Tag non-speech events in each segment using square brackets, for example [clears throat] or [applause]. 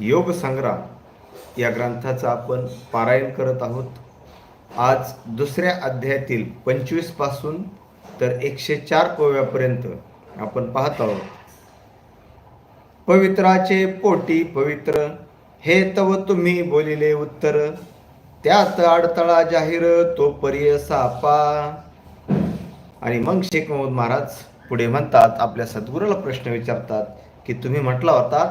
योग संग्राम या ग्रंथाचं आपण पारायण करत आहोत. आज दुसऱ्या अध्यायातील पंचवीसपासून तर एकशे चार पव्यापर्यंत आपण पाहत आहोत. पवित्राचे पोटी पवित्र हे तव तुम्ही बोलिले उत्तर त्यात अडथळा जाहीर तो पर्य सापा. आणि मग शेख मोहम्मद महाराज पुढे म्हणतात आपल्या सद्गुरूला प्रश्न विचारतात की तुम्ही म्हटला होता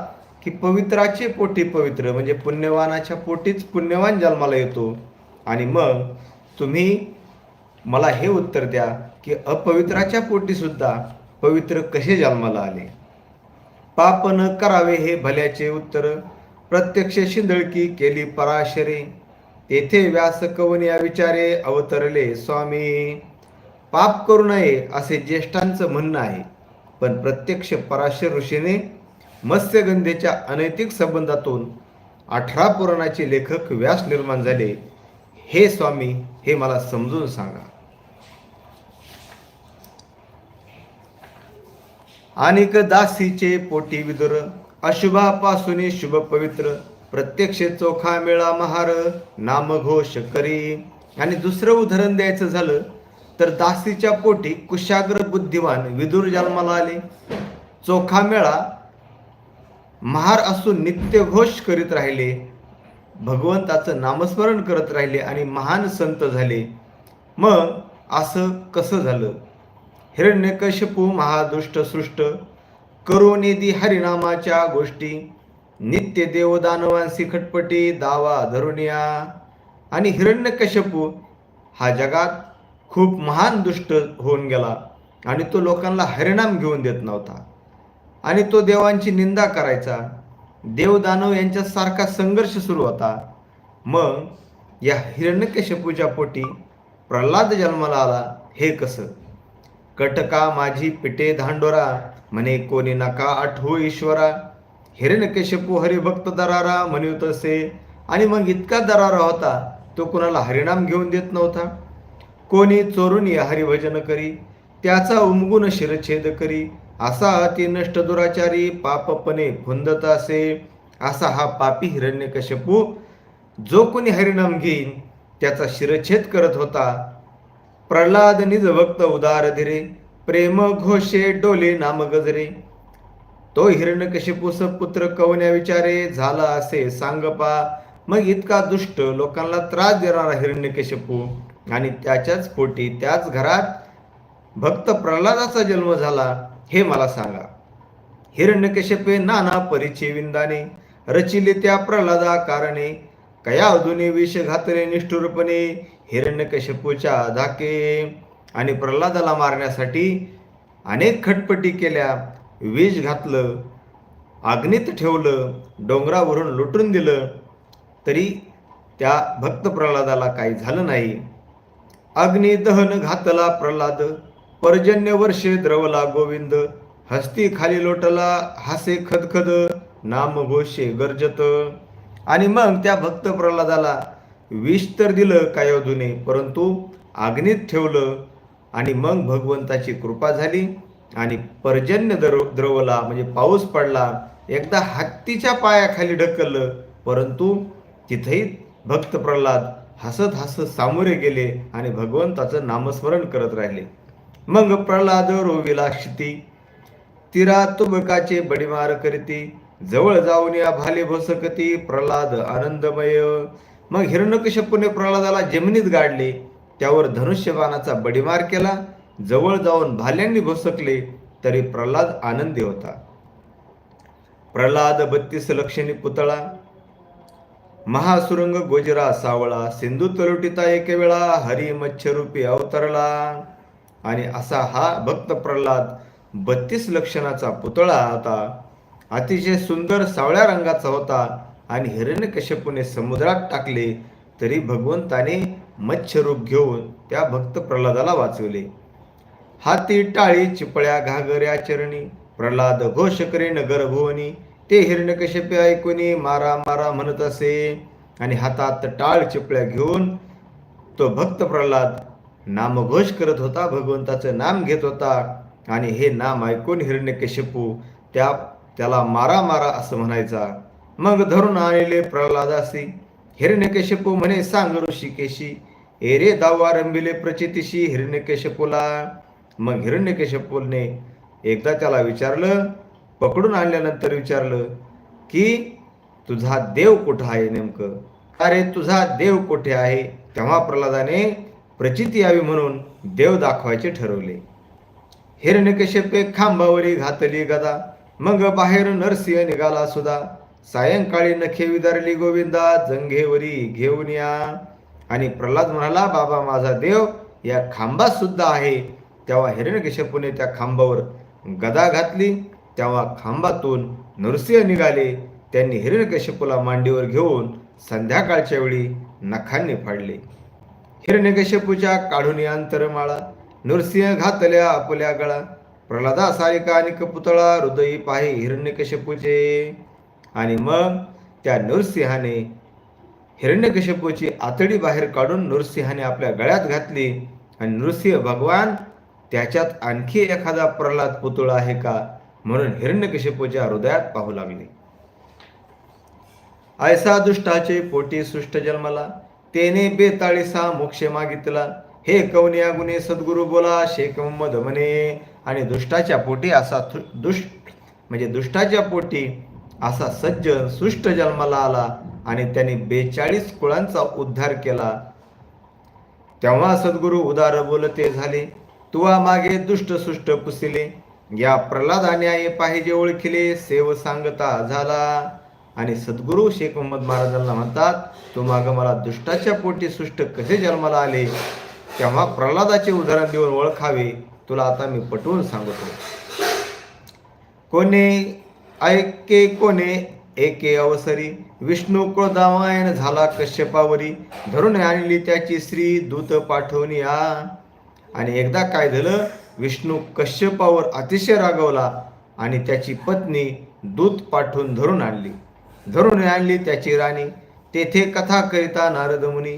की पवित्राचे पोटी पवित्र म्हणजे पुण्यवानाच्या पोटीच पुण्यवान जन्माला येतो. आणि मग तुम्ही मला हे उत्तर द्या की अपवित्राच्या पोटीसुद्धा पवित्र कसे जन्माला आले? पाप न करावे हे भल्याचे उत्तर. प्रत्यक्ष शिंदळकी केली पराशरे. तेथे व्यास कवनिया विचारे अवतरले स्वामी. पाप करू नये असे ज्येष्ठांचं म्हणणं आहे. पण प्रत्यक्ष पराशर ऋषीने मत्स्यगंधेच्या अनैतिक संबंधातून अठरा पुराणाचे लेखक व्यास निर्माण झाले. हे स्वामी हे मला समजून सांगा. अनेक दासीचे पोटी विदुर अशुभापासून शुभ पवित्र प्रत्यक्ष चोखा मेळा महार नामघोष करी. आणि दुसरं उदाहरण द्यायचं झालं तर दासीच्या पोटी कुशाग्र बुद्धिमान विदुर जन्माला आले. चोखा मेळा महार असून नित्यघोष करीत राहिले भगवंताचं नामस्मरण करत राहिले आणि महान संत झाले. मग असं कसं झालं? हिरण्यकश्यपू महादुष्ट सृष्ट करुणेदी हरिनामाच्या गोष्टी नित्य देवदानवांसी खटपटी दावा धरुनिया आणि हिरण्यकश्यपू हा जगात खूप महान दुष्ट होऊन गेला आणि तो लोकांना हरिनाम घेऊन देत नव्हता. आणि तो देवांची निंदा करायचा. देवदानव यांच्यासारखा संघर्ष सुरू होता. मग या हिरण्यकशपूच्या पोटी प्रल्हाद जन्माला आला. हे कसं? कटका माझी पिटे धांडोरा म्हणे कोणी नका आठवू ईश्वरा. हिरण्यकशपू हरिभक्त दरारा म्हणू तसे. आणि मग इतका दरारा होता तो कुणाला हरिणाम घेऊन देत नव्हता. कोणी चोरून या हरिभजन करी त्याचा उमगुण शिरछेद करी. असा अति नष्ट दुराचारी पापपणे फुंदत असे असा हा पापी हिरण्यकश्यपू जो कोणी हरिनाम घेईन त्याचा शिरच्छेद करत होता. प्रल्हाद निज भक्त उदार धीरे प्रेम घोषे डोले नाम गजरे. तो हिरण्यकशिपूस पुत्र कवन्या विचारे झाला असे सांगपा मग इतका दुष्ट लोकांना त्रास देणारा हिरण्यकशिपू आणि त्याच्याच पोटी त्याच घरात भक्त प्रल्हादाचा जन्म झाला. हे मला सांगा. हिरण्यकश्यपे नाना परिचय विंदाने रचिले त्या प्रल्हादा कारणे कया अधुने विष घातले निष्ठुरपणे हिरण्यकश्यपूच्या धाके. आणि प्रल्हादाला मारण्यासाठी अनेक खटपटी केल्या विष घातलं अग्नीत ठेवलं डोंगरावरून लुटून दिलं. तरी त्या भक्त प्रल्हादाला काही झालं नाही. अग्नी दहन घातला प्रल्हाद पर्जन्य वर्षे द्रवला गोविंद हस्ती खाली लोटला हासे खदखद नाम घोषे गर्जत. आणि मग त्या भक्त प्रल्हादाला विष तर दिलं काय अधुने परंतु आग्नीत ठेवलं आणि मग भगवंताची कृपा झाली. आणि पर्जन्य द्रव द्रवला म्हणजे पाऊस पडला एकदा हत्तीच्या पायाखाली ढकललं परंतु तिथेही भक्त प्रल्हाद हसत हसत सामोरे गेले आणि भगवंताचं नामस्मरण करत राहिले. मग प्रल्हाद रोविला क्षिती. तिरा तुबकाचे बडीमार करीती. जवळ जाऊन या भाले भोसकती. प्रल्हाद आनंदमय. मग हिरण्यकश्यपूने प्रल्हादाला जमिनीत गाडले. त्यावर धनुष्यबाणाचा बडीमार केला. जवळ जाऊन भाल्यांनी भोसकले तरी प्रल्हाद आनंदी होता. प्रल्हाद बत्तीस लक्षणी पुतळा. महासुरंग गोजरा सावळा सिंधू तलोटीता एक वेळा हरी मच्छरूपी अवतरला. आणि असा हा भक्त प्रल्हाद बत्तीस लक्षणाचा पुतळा होता अतिशय सुंदर सावळ्या रंगाचा होता आणि हिरण्यकश्यपूने समुद्रात टाकले तरी भगवंताने मच्छरूप घेऊन त्या भक्त प्रल्हादाला वाचवले. हाती टाळी चिपळ्या घागऱ्या चरणी प्रल्हाद घोष करीन गर्भुवनी ते हिरण्यकश्यपे ऐकूनी मारा मारा म्हणत असे. आणि हातात टाळ चिपळ्या घेऊन तो भक्त प्रल्हाद नामघोष करत होता भगवंताचं नाम घेत होता. आणि हे नाम ऐकून हिरण्यकेशपू त्या त्याला मारा मारा असं म्हणायचा. मग धरून आलेले प्रल्हादासी. हिरण्यकेशपू म्हणे सांग ऋषिकेशी एरे दावा रंबिले प्रचितीशी हिरण्यकेशपूला मग हिरण्यकेशपूने एकदा त्याला विचारलं पकडून आणल्यानंतर विचारलं की तुझा देव कुठं आहे नेमकं? अरे तुझा देव कुठे आहे? तेव्हा प्रल्हादाने प्रचिती यावी म्हणून देव दाखवायचे ठरवले. हिरण्यकश्यपे खांबावरी घातली गदा मग बाहेर नरसिंह निघाला सुद्धा. सायंकाळी नखे विदारली गोविंदा जंघेवरी घेऊन या. आणि प्रल्हाद म्हणाला बाबा माझा देव या खांबात सुद्धा आहे. तेव्हा हिरण्यकश्यपूने त्या खांबावर गदा घातली. तेव्हा खांबातून नरसिंह निघाले. त्यांनी हिरण्यकश्यपूला मांडीवर घेऊन संध्याकाळच्या वेळी नखांनी फाडले. हिरण्यकश्यपूच्या काढून अंतरमाळा नृसिंह घातल्या आपल्या गळा प्रल्हादा सारिका आणि पुतळा हृदयी पाहे हिरण्यकश्यपूचे. आणि मग त्या नृसिंहाने हिरण्यकश्यपूची आतडी बाहेर काढून नृसिंहाने आपल्या गळ्यात घातली. आणि नृसिंह भगवान त्याच्यात आणखी एखादा प्रल्हाद पुतळा आहे का? म्हणून हिरण्यकश्यपूच्या हृदयात पाहू लागले. ऐसा दुष्टाचे पोटी सृष्ट जन्मला तेने बेताळीसा मोक्ष मागितला. हे कवनिया गुणे सद्गुरु बोला शेख मोहम्मद म्हणे. आणि दुष्टाच्या पोटी असा दुष्ट म्हणजे दुष्टाच्या पोटी असा सज्जन सुष्ट जन्माला आला आणि त्याने बेचाळीस कुळांचा उद्धार केला. तेव्हा सद्गुरु उदार बोलते झाले तुवा मागे दुष्ट सुष्ट पुसिले या प्रल्हादाने पाहिजे ओळखिले सेव सांगता झाला. आणि सद्गुरु शेख मोहम्मद महाराजांना म्हणतात तू माग मला दुष्टाच्या पोटी सुष्ट कसे जन्माला आले? तेव्हा प्रल्हादाचे उदाहरण देऊन ओळखावे. तुला आता मी पटवून सांगतो. कोणे? ऐके कोणे? एके अवसरी. विष्णू कुळदामायन झाला कश्यपावरी. धरून आणली त्याची श्री दूत पाठवणी आ आणि एकदा काय झालं? विष्णू कश्यपावर अतिशय रागवला आणि त्याची पत्नी दूत पाठवून धरून आणली. धरून आणली त्याची राणी. तेथे कथा करिता नारद मुनी.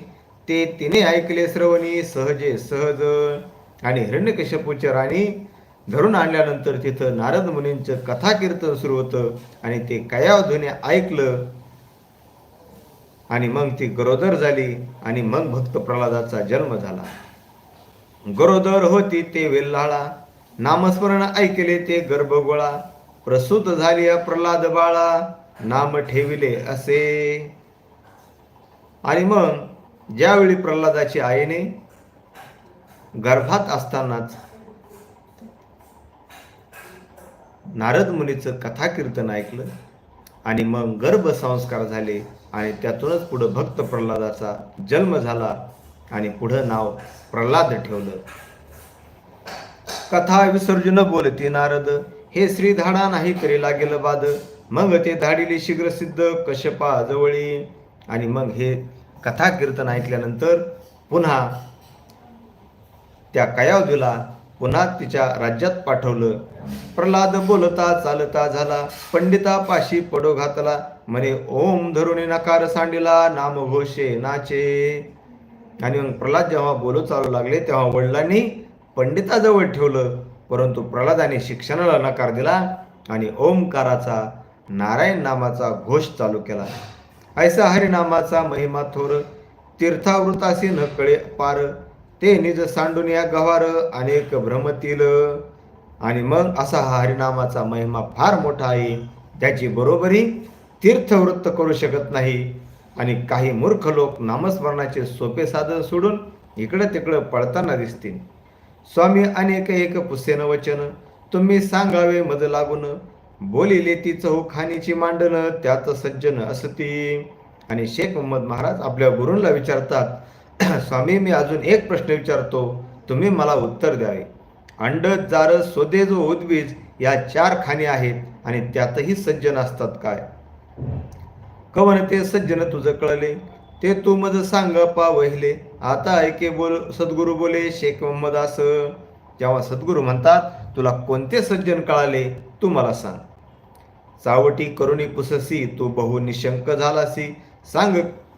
ते तिने ऐकले श्रवणी सहजे सहज. आणि हिरण्यकश्यपूच्या राणी धरून आणल्यानंतर तिथं नारद मुनींचं कथा कीर्तन सुरू होतं. आणि ते कयावधूने ऐकलं. आणि मग ती गरोदर झाली. आणि मग भक्त प्रल्हादाचा जन्म झाला. गरोदर होती ते वेल्हाळा. नामस्मरण ऐकले ते गर्भगोळा. प्रसूत झाली प्रल्हाद बाळा. नाम ठेविले असे. आणि मग ज्यावेळी प्रल्हादाची आईने गर्भात असतानाच नारद मुनीचं कथा कीर्तन ऐकलं आणि मग गर्भसंस्कार झाले आणि त्यातूनच पुढं भक्त प्रल्हादाचा जन्म झाला आणि पुढं नाव प्रल्हाद ठेवलं. कथा विसर्जन बोलती नारद हे श्री धाडा नाही करी लागेल बाद मग ते धाडिले शीघ्र सिद्ध कश्यपा जवळी आणि मग हे कथा कीर्तन ऐकल्यानंतर पुन्हा त्या कयावधूला पुन्हा तिच्या राज्यात पाठवलं. प्रल्हाद बोलता चालता झाला. पंडिता पाशी पडो घातला. म्हणे ओम धरुणी नकार सांडिला नाम घोषे नाचे. आणि मग प्रल्हाद जेव्हा बोलू चालू लागले तेव्हा वडिलांनी पंडिताजवळ ठेवलं. परंतु प्रल्हादाने शिक्षणाला नकार दिला आणि ओमकाराचा नारायण नामाचा घोष चालू केला. ऐसा हरिनामाचा महिमा थोर तीर्थावृतासी न कळे पार ते निज सांडून या गव्हार अनेक भ्रमतील. आणि मग असा हा हरिनामाचा महिमा फार मोठा आहे त्याची बरोबरी तीर्थवृत्त करू शकत नाही. आणि काही मूर्ख लोक नामस्मरणाचे सोपे साधन सोडून इकडं तिकडं पळताना दिसतील. स्वामी अनेक एक पुसेन वचन तुम्ही सांगावे मद लागून. बोलिले ती चौखानीची मांडण त्यात सज्जन असती. आणि शेख मोहम्मद महाराज आपल्या गुरूंना विचारतात [clears throat] स्वामी मी अजून एक प्रश्न विचारतो. तुम्ही मला उत्तर द्यावे अंड जार सोदे जो उद्वीज या चार खाणी आहेत आणि त्यातही सज्जन असतात काय? कवन ते सज्जन तुझं कळले. ते तू मज सांग पा वहिले आता ऐके बोल सद्गुरू बोले शेख मोहम्मद अस. जेव्हा सद्गुरू म्हणतात तुला कोणते सज्जन कळाले तू मला सांग. चावटी करुणी पुससी तू बहु निशंक झालासी. सांग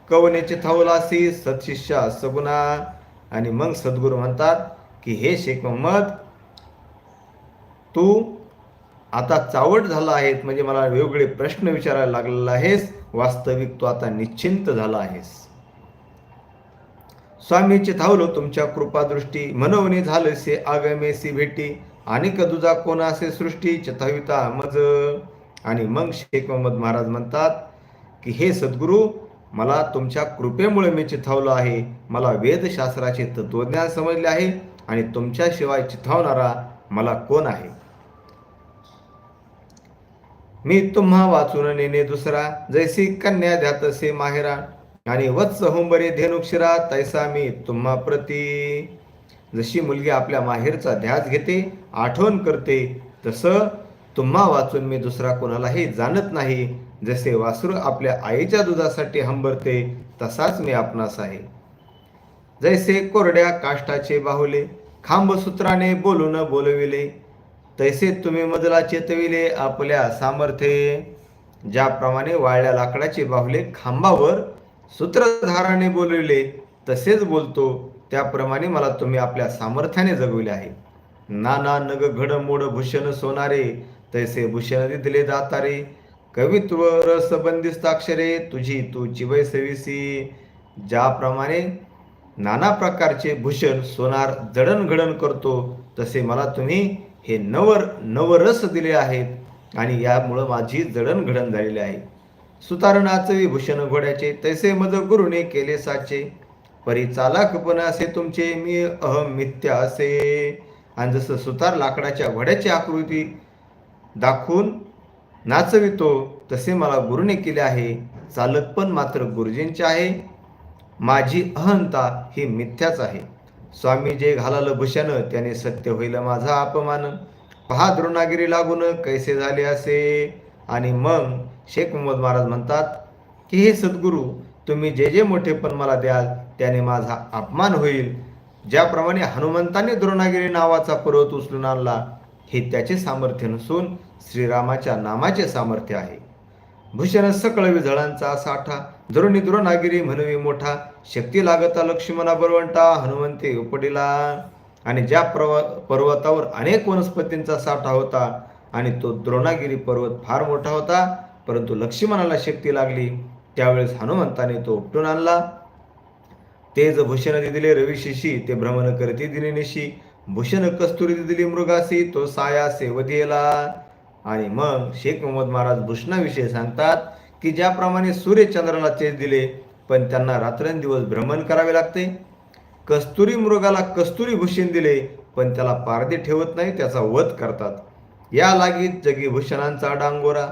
कवनेचे थावलासी सत्शिष्या सगुणा. आणि मग सद्गुरू म्हणतात की हे शेख मोहम्मद तू आता चावट झाला आहेस म्हणजे मला वेगवेगळे प्रश्न विचारायला लागलेला आहेस. वास्तविक तू आता निश्चिंत झाला आहेस. स्वामीचे थावलो तुमच्या कृपादृष्टी. मनवणे झालसे आगमेसी भेटी. आणि दुजा कोण असे सृष्टी? चथविता मज. आणि मग शेख मोहम्मद महाराज म्हणतात की हे सद्गुरू मला तुमच्या कृपेमुळे मी चिथावलो आहे. मला वेदशास्त्राचे तत्वज्ञान समजले आहे आणि तुमच्याशिवाय चिथावणारा मला कोण आहे? मी तुम्हा वाचून नेणे दुसरा. जैसी कन्या ध्यातसे माहेरा. आणि वत्स होंबरे धेनुक्षरा तैसा मी तुम्हा प्रती. जशी मुलगी आपल्या माहेरचा ध्यास घेते आठवण करते तसं तुम्हा वाचून मी दुसरा कोणालाही जाणत नाही. जसे वासरू आपल्या आईच्या दुधासाठी हंबरते तसाच मी आपणास आहे. जैसे कोरड्या काष्टाचे बाहुले खांबसूत्राने बोलून बोलविले तैसे तुम्ही मजला चेतविले आपल्या सामर्थ्ये. ज्याप्रमाणे वाळल्या लाकडाचे बाहुले खांबावर सूत्रधाराने बोलविले तसेच बोलतो त्याप्रमाणे मला तुम्ही आपल्या सामर्थ्याने जगविले आहे. नाना नग घडमोड भूषण सोनारे तैसे भूषण दिले दातारे कवित्व रस बंदिस्ताक्षरे तुझी तू चिवय सविसी. ज्याप्रमाणे नाना प्रकारचे भूषण सोनार जडणघडण करतो तसे मला तुम्ही हे नवर नवरस दिले आहेत आणि यामुळं माझी जडणघडण झालेली आहे. सुतारणाचवी भूषण घोड्याचे तैसे मज गुरुने केले साचे. परी चालाकपण असे तुमचे मी अहम मिथ्या असे. आणि जसं सुतार लाकडाच्या घोड्याची आकृती दाखवून नाचवितो. तसे मला गुरुने केले आहे. चालकपण मात्र गुरुजींचे आहे. माझी अहंता ही मिथ्याच आहे. स्वामी जे घालाल भूषण त्याने सत्य होईल माझा अपमान. पहा द्रोणागिरी लागून कैसे झाले असे. आणि मग शेख मोहम्मद महाराज म्हणतात की हे सद्गुरू तुम्ही जे जे मोठेपण मला द्याल त्याने माझा अपमान होईल. ज्याप्रमाणे हनुमंताने द्रोणागिरी नावाचा पर्वत उचलून आणला हे त्याचे सामर्थ्य नसून श्रीरामाच्या नामाचे सामर्थ्य आहे. भूषण सकळ विझळांचा साठा धरुणी द्रोणागिरी म्हणवी मोठा शक्ती लागता लक्ष्मणा बळवंटा हनुमंते उपडिला आणि ज्या प्रव पर्वतावर अनेक वनस्पतींचा साठा होता आणि तो द्रोणागिरी पर्वत फार मोठा होता परंतु लक्ष्मणाला शक्ती लागली त्यावेळेस हनुमंताने तो उपटून आणला. तेज भूषण दिले रविशिशी ते भ्रमण करते दिनेशी भूषण कस्तुरी दिली मृगासी तो साया सेवधीला आणि मग शेख मोहम्मद महाराज भूषणाविषयी सांगतात की ज्याप्रमाणे सूर्य चंद्राला दिले पण त्यांना रात्रंदिवस भ्रमण करावे लागते. कस्तुरी मृगाला कस्तुरी भूषण दिले पण त्याला पारदे ठेवत नाही त्याचा वध करतात. या लागीत जगी भूषणांचा डांगोरा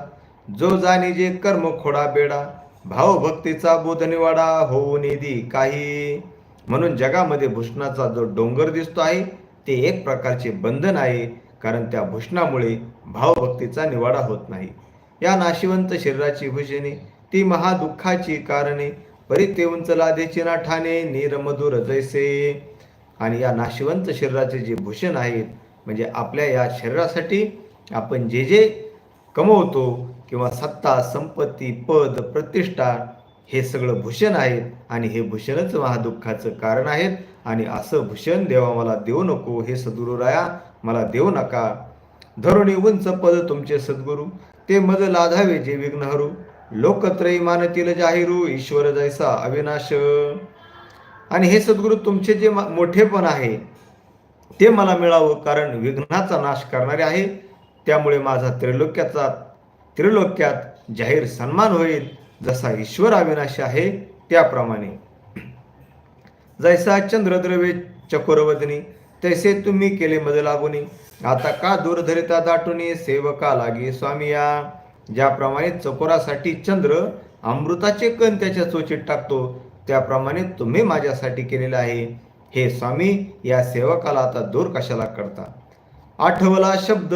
जो जाणे जे कर्म खोडा बेडा भावभक्तीचा बोधनिवाडा होऊ निधी काही. म्हणून जगामध्ये भूषणाचा जो डोंगर दिसतो आहे ते एक प्रकारचे बंधन आहे. कारण त्या भूषणामुळे भावभक्तीचा निवाडा होत नाही. या नाशिवंत शरीराची भूषणे ती महादुःखाची कारणे परिते उंच लादेची नाठाने नीरमधुर जैसे. आणि या नाशिवंत शरीराचे जे भूषण आहेत म्हणजे आपल्या या शरीरासाठी आपण जे जे कमवतो किंवा सत्ता संपत्ती पद प्रतिष्ठा हे सगळं भूषण आहेत आणि हे भूषणच महादुःखाचं कारण आहेत. आणि असं भूषण देवा मला देऊ नको हे सदुरुराया मला देऊ नका. धरुणी उंच पद तुमचे सद्गुरू ते मज लाधावे जे विघ्नहरू. लोकत्रयी मानतील जाहिरू ईश्वर जैसा अविनाश. आणि हे सद्गुरू तुमचे जे मोठेपण आहे ते मला मिळावं कारण विघ्नाचा नाश करणारे आहे. त्यामुळे माझा त्रिलोक्याचा त्रिलोक्यात जाहीर सन्मान होईल. जसा ईश्वर अविनाश आहे त्याप्रमाणे. जैसा चंद्रद्रवे चकोरवदनी तैसे तुम्ही केले मज लागुनी. आता का दूरधरिता दाटून सेवका लागे स्वामिया ज्याप्रमाणे चकोरासाठी चंद्र अमृताचे कण त्याच्या चोचीत टाकतो त्याप्रमाणे तुम्ही माझ्यासाठी केलेले आहे. हे स्वामी या सेवकाला आता दूर कशाला करता? आठवला शब्द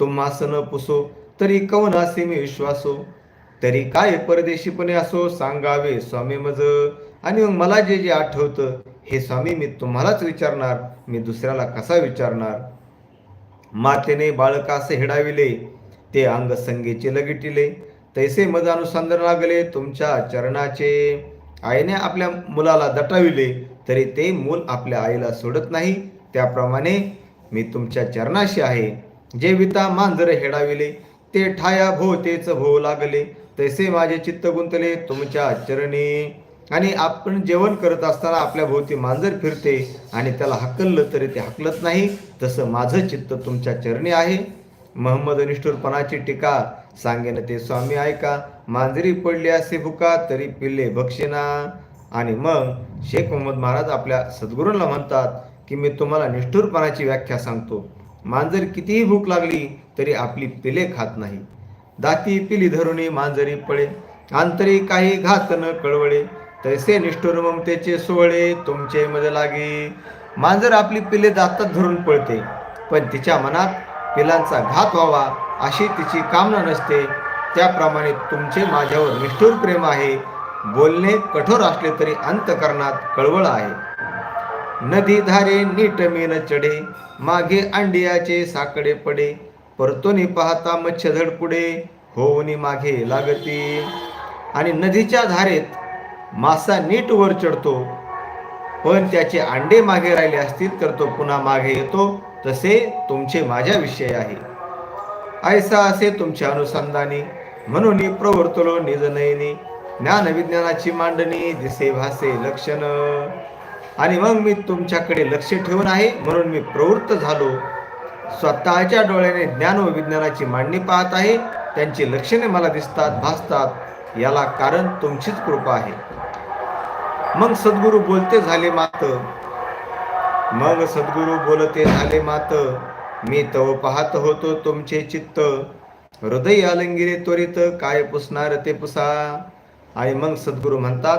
तुम्हास न पुसो तरी कवनासे मी विश्वासो. तरी काय परदेशीपणे असो सांगावे स्वामी मज. आणि मग मला जे जे आठवतं हे स्वामी मी तुम्हालाच विचारणार. मी दुसऱ्याला कसा विचारणार? मातेने बाळकासे हिडाविले ते अंग संगीचे लगिटिले. तैसे मद अनुसंधान लागले तुमच्या चरणाचे. आईने आपल्या मुलाला दटाविले तरी ते मूल आपल्या आईला सोडत नाही. त्याप्रमाणे मी तुमच्या चरणाशी आहे. जे विता मांजर हेडाविले ते ठाया भो तेच भो लागले. तैसे माझे चित्त गुंतले तुमच्या चरणी. आणि आपण जेवण करत असताना आपल्या भोवती मांजर फिरते आणि त्याला हकललं तरी ते हकलत नाही तसं माझं चित्त तुमच्या चरणी आहे. महम्मद निष्ठुरपणाची टीका सांगेन ते स्वामी ऐका. मांजरी पडली असे भुका तरी पिल्ले भक्षिना आणि मग शेख मोहम्मद महाराज आपल्या सद्गुरूंना म्हणतात की मी तुम्हाला निष्ठुरपणाची व्याख्या सांगतो. मांजर कितीही भूक लागली तरी आपली पिले खात नाही. दाती पिली धरुणी मांजरी पळे. आंतरी काही घात न कळवळे. तैसे निष्ठुर ममतेचे सोहळे तुमचे मध्ये लागे. मांजर आपली पिले दातात धरून पळते पण तिच्या मनात पिलांचा घात व्हावा अशी तिची कामना नसते. त्याप्रमाणे तुमचे माझ्यावर निष्ठुर प्रेम आहे. बोलणे कठोर असले तरी अंतकरणात कळवळ आहे. नदी धारे नीट मीन चढे मागे अंडियाचे साकडे पडे परतोनी पाहता मच्छधड पुढे होऊनी मागे लागते. आणि नदीच्या धारेत मासा नीट वर चढतो. पण त्याचे अंडे मागे राहिले असतील तर तो पुन्हा मागे येतो. तसे तुमचे माझ्या विषय आहे. ऐसा असे तुमच्या अनुसंधानी म्हणून प्रवर्तलो निजनयनी ज्ञान विज्ञानाची मांडणी दिसे भासे लक्षण. आणि मग मी तुमच्याकडे लक्ष ठेवून आहे म्हणून मी प्रवृत्त झालो. स्वतःच्या डोळ्याने ज्ञान व विज्ञानाची मांडणी पाहत आहे. त्यांची लक्षणे मला दिसतात भासतात. याला कारण तुमचीच कृपा आहे. मग सद्गुरू बोलते झाले मात. मग सद्गुरू बोलते झाले मात. मी तव पाहत होतो तुमचे चित्त. हृदय आलंगिरे त्वरित काय पुसणार ते पुसा. आणि मग सद्गुरू म्हणतात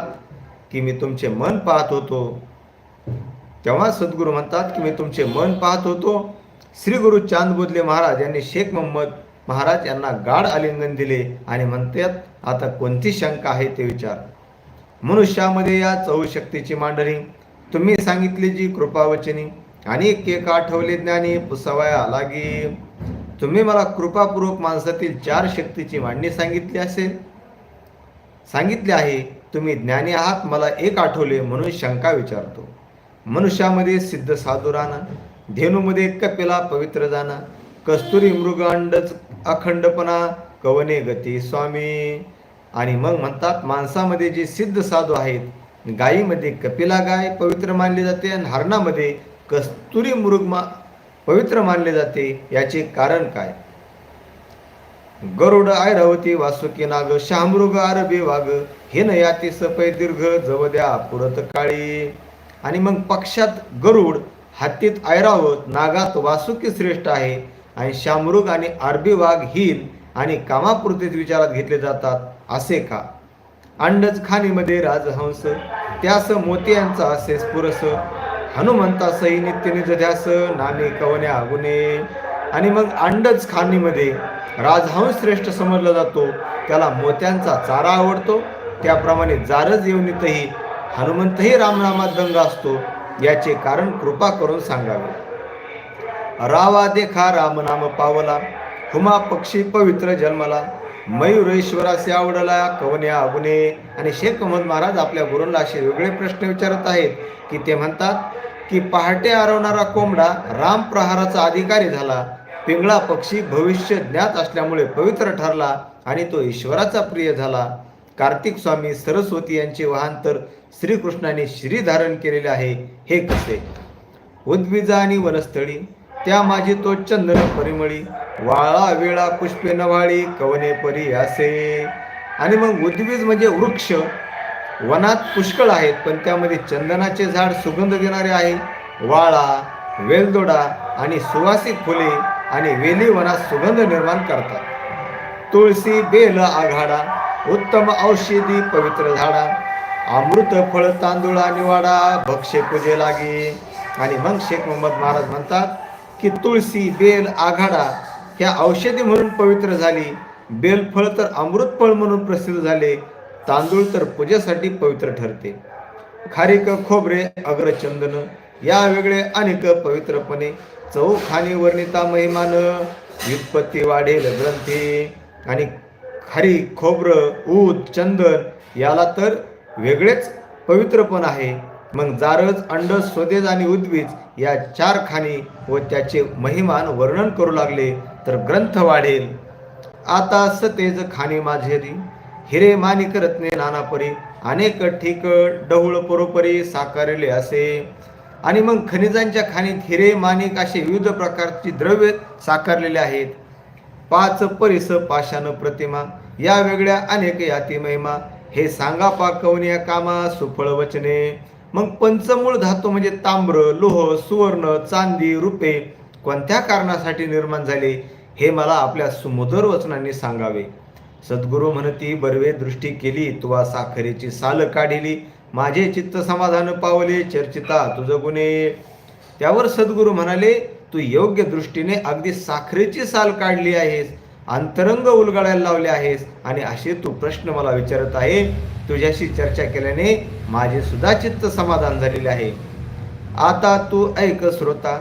की मी तुमचे मन पाहत होतो. तेव्हा सद्गुरू म्हणतात की मी तुमचे मन पाहत होतो. श्री गुरु चांदबोदले महाराज यांनी शेख मोहम्मद महाराज यांना गाढ आलिंगन दिले आणि म्हणतात आता कोणती शंका आहे ते विचार. मनुष्यामध्ये या चौशक्तीची मांडणी. तुम्ही सांगितली जी कृपावचनी. आणि एक आठवले ज्ञानी पुसावया लागी. तुम्ही मला कृपापूर्वक माणसातील चार शक्तीची मांडणी सांगितली असेल. सांगितले आहे तुम्ही ज्ञानी आहात मला एक आठवले म्हणून शंका विचारतो. मनुष्यामध्ये सिद्ध साधू राहणं धेनूमध्ये कपिला पवित्र जाणं कस्तुरी मृगांड अखंडपणा कवने गती स्वामी? आणि मग म्हणतात माणसामध्ये जे सिद्ध साधू आहेत गायीमध्ये कपिला गाय पवित्र मानली जाते आणि हरणामध्ये कस्तुरी मृग मा पवित्र मानले जाते याचे कारण काय? गरुड ऐरावती वासुकी नाग शहामृग अरबी वाघ हे न याती सपय दीर्घ जवद्या पुरत काळी. आणि मग पक्षात गरुड हत्तीत ऐरावत नागात वासुकी श्रेष्ठ आहे. आणि शामृग आणि अरबी वाघ हिल आणि कामापुरतेच विचारात घेतले जातात. असे का? अंडज खाणीमध्ये राजहंस त्यास मोत्यांचा असे स्फुरस हनुमंता सई नित्य निज ध्यास नामे कवन्या गुणे आणि मग अंडज खाणीमध्ये राजहंस श्रेष्ठ समजला जातो त्याला मोत्यांचा चारा आवडतो त्याप्रमाणे जारज येवनीतही हनुमंतही रामनामात दंग असतो याचे कारण कृपा करून सांगावे. रावा देखा रामनाम पावला हुमा पक्षी पवित्र जन्मला मयुरेश्वरासे आवडला कवन्या अगुने आणि शेख मोहम्मद महाराज आपल्या गुरूंना असे वेगळे प्रश्न विचारत आहेत की ते म्हणतात की पहाटे आरवणारा कोंबडा राम प्रहाराचा अधिकारी झाला. पिंगळा पक्षी भविष्य ज्ञात असल्यामुळे पवित्र ठरला आणि तो ईश्वराचा प्रिय झाला. कार्तिक स्वामी सरस्वती यांचे वाहन तर श्रीकृष्णाने श्री धारण केलेले आहे. हे कसे? उद्विजा आणि वनस्थळी त्या माझी तो चंदन परिमळी. वाळा वेळा पुष्पे नवाळी कवने परी असे. आणि मग उद्वीज म्हणजे वृक्ष. वनात पुष्कळ आहेत पण त्यामध्ये चंदनाचे झाड सुगंध देणारे आहे. वाळा वेलदोडा आणि सुवासिक फुले आणि वेली वनात सुगंध निर्माण करतात. तुळशी बेल आघाडा उत्तम औषधी पवित्र झाडा. अमृत फळ तांदूळ आणि वाडा भक्ष्य पूजे लागे आणि मग शेख मोहम्मद महाराज म्हणतात की तुळशी बेल आघाडा ह्या औषधी म्हणून पवित्र झाली. बेलफळ तर अमृत फळ म्हणून प्रसिद्ध झाले. तांदूळ तर पूजेसाठी पवित्र ठरते. खारीक खोबरे अग्रचंदन या वेगळे अनेक पवित्रपणे चौखाने वर्णिता महिमान व्युत्पत्ती वाढेल ग्रंथी आणि खारी खोबरं ऊद चंदन याला तर वेगळेच पवित्रपण आहे. मग जारज अंड स्वदेज आणि उद्वीज या चार खाणी व त्याचे महिमान वर्णन करू लागले तर ग्रंथ वाढेल. आता सतेज खाणी माझेरी हिरे माणिक रत्ने नानापरी अनेक ठीक डहुळ परोपरी साकारले असे. आणि मग खनिजांच्या खाणीत हिरे माणिक असे विविध प्रकारची द्रव्य साकारलेले आहेत. पाच परिस पाषाण प्रतिमा या वेगळ्या अनेक याती महिमा हे सांगा पाकवण्या कामा सुफळ वचने. मग पंचमूळ धातू म्हणजे ताम्र लोह सुवर्ण चांदी रुपे कोणत्या कारणासाठी निर्माण झाले हे मला आपल्या सुमधुर वचनांनी सांगावे. सद्गुरु म्हणती बर्वे दृष्टी केली तुवा साखरेची साल काढिली माझे चित्त समाधान पावले चर्चिता तुझ गुणे. त्यावर सद्गुरू म्हणाले तू योग्य दृष्टीने अगदी साखरेची साल काढली आहेस अंतरंग उलगडायला लावले आहेस आणि असे तू प्रश्न मला विचारत आहे. तुझ्याशी चर्चा केल्याने माझे सुद्धा चित्त समाधान झालेले आहे. आता तू ऐक श्रोता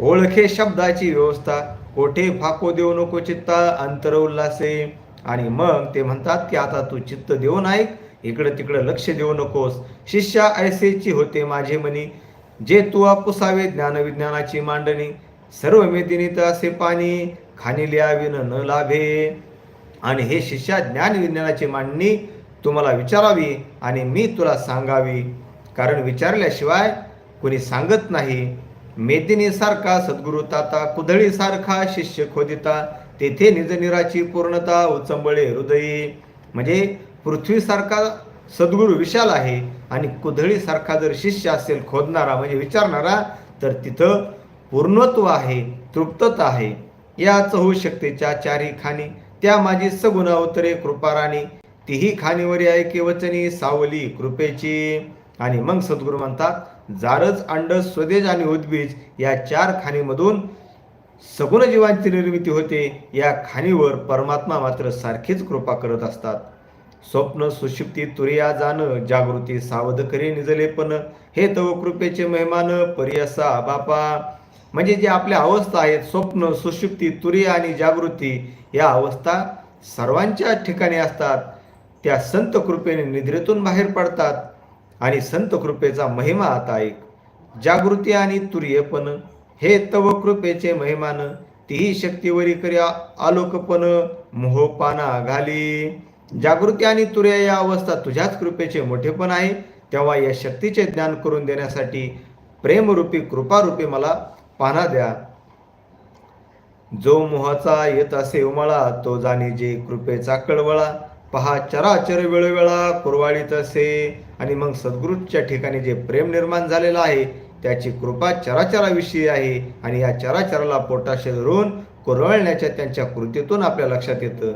ओळखे शब्दाची व्यवस्था कोठे फाको देऊ नको चित्ता अंतर उल्हासे आणि मग ते म्हणतात की आता तू चित्त देऊन ऐक इकडं तिकडं लक्ष देऊ नकोस. शिष्या ऐसेची होते माझे मनी जे तू आपुसावे ज्ञानविज्ञानाची मांडणी. सर्व मेदिनीत असे पाणी खाणी विन न लाभे. आणि हे शिष्या ज्ञान विज्ञानाची तू तुम्हाला विचारावी आणि मी तुला सांगावी. कारण विचारल्याशिवाय कोणी सांगत नाही. मेदिनीसारखा सद्गुरु ताता कुदळीसारखा शिष्य खोदिता तेथे निजनिराची पूर्णता उचंबळे हृदयी. म्हणजे पृथ्वीसारखा सद्गुरू विशाल आहे आणि कुदळीसारखा जर शिष्य असेल खोदणारा म्हणजे विचारणारा तर तिथं पूर्णत्व आहे तृप्तता आहे. याच होऊ शकतेच्या चारी खाणी त्या माझी सगुण अवतरे कृपाराणी तीही खाणीवरी ऐके वचनी सावली कृपेची. आणि मग सद्गुरू म्हणतात जारज अंड स्वदेश आणि उद्बीज या चार खाणीमधून सगुण जीवांची निर्मिती होते. या खाणीवर परमात्मा मात्र सारखीच कृपा करत असतात. स्वप्न सुशिप्ती तुरिया जाण जागृती सावध करे निजलेपण हे तव कृपेचे मेहमान परियसा बापा. म्हणजे जे आपल्या अवस्था आहेत स्वप्न सुशिप्ती तुरिया आणि जागृती या अवस्था सर्वांच्या ठिकाणी असतात. त्या संत कृपेने निद्रेतून बाहेर पडतात आणि संत कृपेचा महिमा आता ऐक जागृती आणि तुर्यपण हे तव कृपेचे महिमान तीही शक्तीवरी करी आलोकपण मोहपाना घाली. जागृती आणि तुर्या या अवस्था तुझ्याच कृपेचे मोठेपण आहे. तेव्हा या शक्तीचे ज्ञान करून देण्यासाठी प्रेमरूपी कृपारूपी मला पाना द्या. जो मोहाचा येत असे उमळा तो जाणे जे कृपेचा कळवळा. पहा चराचर वेळोवेळा कुरवाळीत असे आणि मग सद्गुरूच्या ठिकाणी जे प्रेम निर्माण झालेलं आहे त्याची कृपा चराचराविषयी आहे आणि या चराचराला पोटाशी धरून कुरवळण्याच्या त्यांच्या कृतीतून आपल्या लक्षात येतं.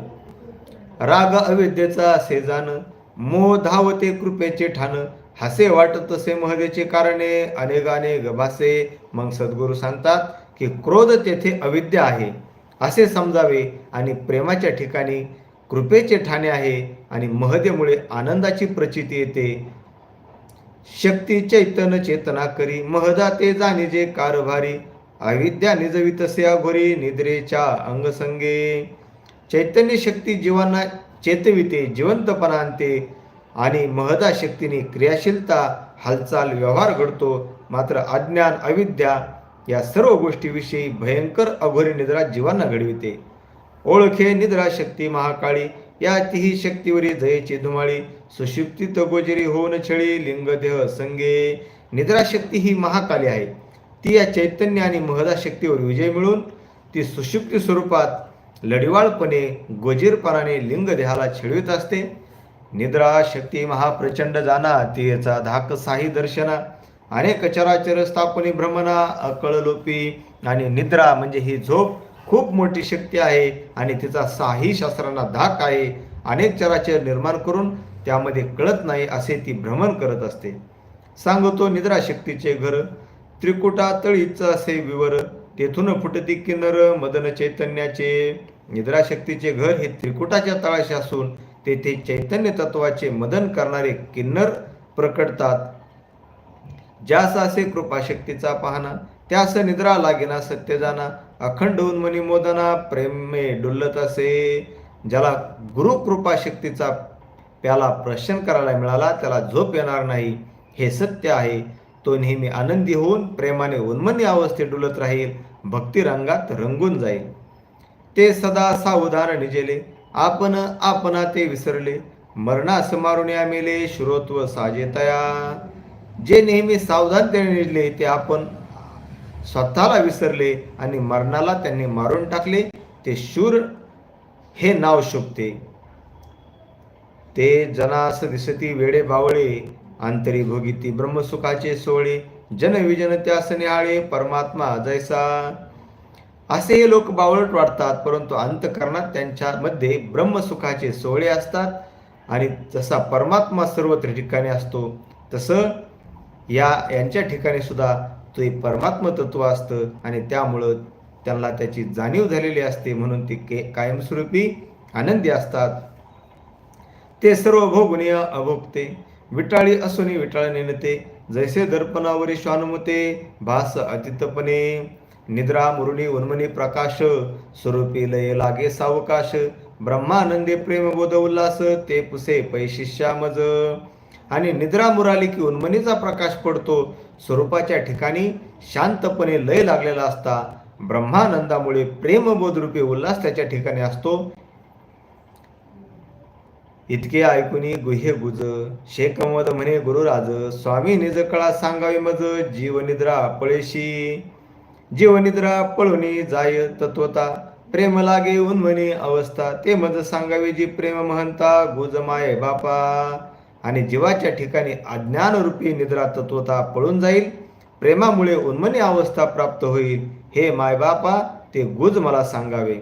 राग अविद्येचा असे जाण मोह धावते कृपेचे ठाण हसे वाटत तसे महदेचे कारणे अनेकाने गभासे. मग सद्गुरू सांगतात की क्रोध तेथे अविद्या आहे. असे समजावे आणि प्रेमाच्या ठिकाणी कृपेचे ठाणे आहे आणि महदेमुळे आनंदाची प्रचिती येते. शक्ती चैतन चेतना करी महदा ते जाणे जे कारभारी अविद्या निजवितसे अघोरी निद्रेच्या अंगसंगे. चैतन्य शक्ती जीवांना चेतविते जिवंतपणा आणते आणि महदा शक्तीने क्रियाशीलता हालचाल व्यवहार घडतो. मात्र अज्ञान अविद्या या सर्व गोष्टीविषयी भयंकर अघोरी निद्रा जीवांना घडविते. ओळखे निद्रा शक्ती महाकाळी. या तिही शक्तीवरी जयेची धुमाळी. सुषुप्तीत गोजरी होऊन छळी लिंगदेह संगे. निद्रा शक्ती ही महाकाली आहे. ती या चैतन्य आणि महदा शक्तीवर विजय मिळून ती सुषुप्ती स्वरूपात लढिवाळपणे गोजीरपणाने लिंगदेहाला छेडवित असते. निद्रा शक्ती महाप्रचंड जाना ती धाक साही दर्शना. अनेक चराचर स्थापनी भ्रमणा अकळलोपी आणि निद्रा म्हणजे ही झोप. खूप मोठी शक्ती आहे आणि तिचा साही शास्त्रांना धाक आहे. अनेक चराचर निर्माण करून त्यामध्ये कळत नाही असे ती भ्रमण करत असते. सांगतो निद्रा शक्तीचे घर त्रिकुटा तळीच असे विवर तेथून फुटती किन्नर मदन चैतन्याचे. निद्रा शक्तीचे घर हे त्रिकुटाच्या तळाशी असून तेथे चैतन्य तत्वाचे मदन करणारे किन्नर प्रकटतात. ज्यास असे कृपाशक्तीचा पाहना त्यास निद्रा लागेना सत्य जाना अखंड उन्मनी मोदना प्रेमे डुलत असे ज्याला गुरुकृपा शक्तीचा प्याला प्रशन करायला मिळाला त्याला झोप येणार नाही हे सत्य आहे. तो नेहमी आनंदी होऊन प्रेमाने उन्मनी अवस्थेत डुलत राहील भक्ती रंगात रंगून जाईल. ते सदा सावधान निजेले आपण आपणा ते विसरले मरणास मारून या मेले श्रोत्व साजेतया. जे नेहमी सावधानतेने निजले ते आपण स्वतःला विसरले आणि मरणाला त्यांनी मारून टाकले ते शूर हे नाव शोभते. ते जनास दिसती वेडे बावळे अंतरी भोगिती ब्रह्मसुखाचे सोहळे जनविजन त्यास निहाळे परमात्मा जैसा. असे हे लोक बावळट वाटतात परंतु अंतकरणात त्यांच्यामध्ये ब्रह्मसुखाचे सोहळे असतात आणि जसा परमात्मा सर्वत्र ठिकाणी असतो तसं या यांच्या ठिकाणी सुद्धा ते परमात्म तत्व असतं आणि त्यामुळं त्यांना त्याची जाणीव झालेली असते म्हणून ते के कायमस्वरूपी आनंदी असतात. ते सर्व भोगुनीय अभोगते विटाळी असुनी विटाळ नेनते जैसे दर्पणावरी श्वानुमते भास अतितपणे निद्रा मुरुणी उन्मनी प्रकाश स्वरूपी लय लागे सावकाश ब्रह्मानंदे प्रेम बोध उल्हास ते पुसे पैशिष्या मज आणि निद्रा मुराली की उन्मनीचा प्रकाश पडतो स्वरूपाच्या ठिकाणी शांतपणे लय लागलेला असता ब्रह्मानंदामुळे प्रेमबोधरूपी उल्हास त्याच्या ठिकाणी असतो. इतके ऐकुनी गुहे गुज शेकमद म्हणे गुरुराज स्वामी निज कळा सांगावी मज जीवनिद्रा पळेशी. जीवनिद्रा पळुनी जाय तत्वता प्रेम लागे उन्मनी अवस्था ते मज सांगावी जी प्रेम महंता गुज माये बापा. आणि जीवाच्या ठिकाणी अज्ञानरूपी निद्रा तत्वता पळून जाईल. प्रेमामुळे उन्मनी अवस्था प्राप्त होईल. हे मायबापा ते गुज मला सांगावे.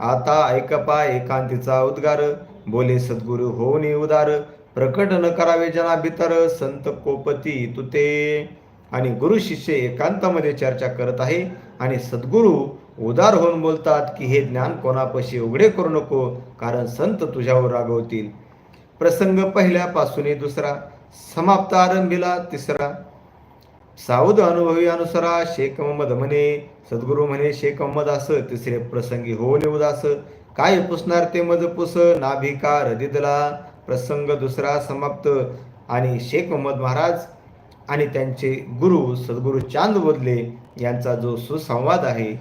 आता ऐकपा एकांतीचा उद्गार. बोले सद्गुरु होऊन उदार. प्रकट न करावे जना भीतर. संत कोपती तुते. आणि गुरु शिष्य एकांतामध्ये चर्चा करत आहे. आणि सद्गुरु उदार होऊन बोलतात की हे ज्ञान कोणापाशी उघडे करू नको. कारण संत तुझ्यावर रागवतील. प्रसंग पहिल्यापासून दुसरा समाप्त आरंभीला तिसरा. सावध अनुभवी अनुसरा शेख मोहम्मद म्हणे सद्गुरू म्हणे शेख मोहम्मद असं तिसरे प्रसंगी होऊन उदास काय पुसणार ते मज पुस नाभिका रदिदला प्रसंग दुसरा समाप्त. आणि शेख मोहम्मद महाराज आणि त्यांचे गुरु सद्गुरू चांद बोधले यांचा जो सुसंवाद आहे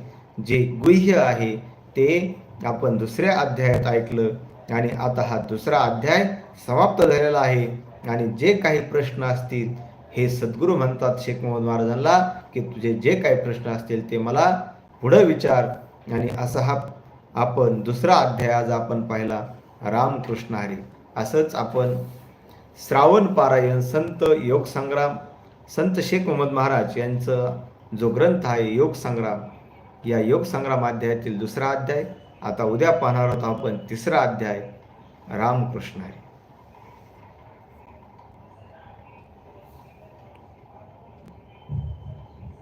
जे गुह्य आहे ते आपण दुसऱ्या अध्यायात ऐकलं. आणि आता हा दुसरा अध्याय समाप्त झालेला आहे. आणि जे काही प्रश्न असतील हे सद्गुरू म्हणतात शेख मोहम्मद महाराजांना की तुझे जे काही प्रश्न असतील ते मला पुढं विचार. आणि असा हा आपण दुसरा अध्याय आज आपण पाहिला रामकृष्ण हरी. असंच आपण श्रावण पारायण संत योग संग्राम संत शेख मोहम्मद महाराज यांचं जो ग्रंथ आहे योग संग्राम. या योग संग्राम अध्यायातील दुसरा अध्याय. आता उद्या पाहणार आहोत आपण तिसरा अध्याय रामकृष्ण हरी.